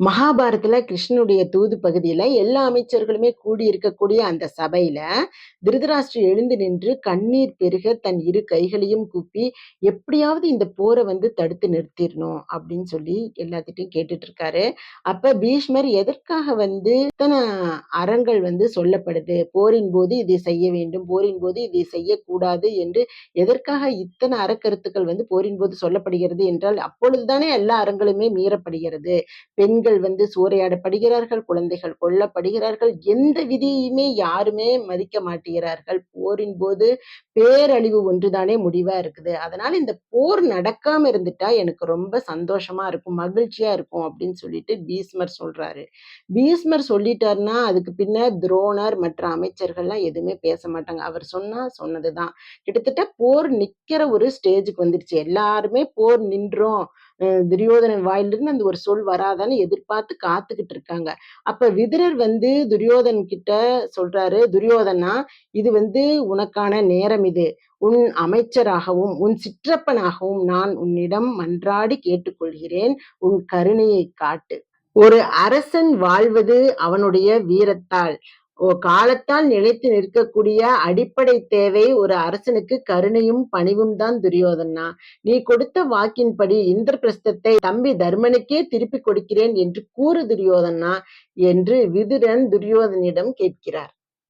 மகாபாரதத்துல கிருஷ்ணனுடைய தூது பகுதியில எல்லா அமைச்சர்களுமே கூடி இருக்கக்கூடிய அந்த சபையில திருதராஷ்டிரர் எழுந்து நின்று கண்ணீர் பெருக தன் இரு கைகளையும் கூப்பி எப்படியாவது இந்த போரை வந்து தடுத்து நிறுத்திடணும் அப்படின்னு சொல்லி எல்லாத்திட்டையும் கேட்டுட்டு இருக்காரு அப்ப பீஷ்மர் எதற்காக வந்து இத்தனை அறங்கள் வந்து சொல்லப்படுது? போரின் போது இதை செய்ய வேண்டும் போரின் போது இதை செய்யக்கூடாது என்று எதற்காக இத்தனை அறக்கருத்துக்கள் வந்து போரின் போது சொல்லப்படுகிறது என்றால் அப்பொழுதுதானே எல்லா அறங்களுமே மீறப்படுகிறது. பெண்கள் பெண்கள் வந்து சூறையாடப்படுகிறார்கள் குழந்தைகள் கொல்லப்படுகிறார்கள் எந்த விதியுமே யாருமே மதிக்க மாட்டேங்கிறார்கள். போரின் போது பேரழிவு ஒன்றுதானே முடிவா இருக்குது. அதனால இந்த போர் நடக்காம இருந்துட்டா எனக்கு ரொம்ப சந்தோஷமா இருக்கும் மகிழ்ச்சியா இருக்கும் அப்படின்னு சொல்லிட்டு பீஸ்மர் சொல்றாரு. பீஸ்மர் சொல்லிட்டாருன்னா அதுக்கு பின்ன துரோணர் மற்ற அமைச்சர்கள்லாம் எதுவுமே பேச மாட்டாங்க. அவர் சொன்னா சொன்னதுதான். கிட்டத்தட்ட போர் நிக்கிற ஒரு ஸ்டேஜுக்கு வந்துருச்சு. எல்லாருமே போர் நின்றோம். துரியோதனன் வாயிலிருந்து அந்த ஒரு சொல் வராதான்னு எதிர்பார்த்து காத்துக்கிட்டு இருக்காங்க. அப்ப விதிரர் வந்து துரியோதன் கிட்ட சொல்றாரு துரியோதனா இது வந்து உனக்கான நேரம் இது. உன் அமைச்சராகவும் உன் சிற்றப்பனாகவும் நான் உன்னிடம் மன்றாடி கேட்டுக்கொள்கிறேன். உன் கருணையை காட்டு. ஒரு அரசன் வாழ்வது அவனுடைய வீரத்தால். காலத்தால் நிலைத்து நிற்கக்கூடிய அடிப்படை தேவை ஒரு அரசனுக்கு கருணையும் பணிவும் தான் துரியோதனா. நீ கொடுத்த வாக்கின்படி இந்திரபிரஸ்தத்தை தம்பி தர்மனுக்கே திருப்பி கொடுக்கிறேன் என்று கூறு துரியோதனா என்று விதுரன் துரியோதனிடம் கேட்கிறார்.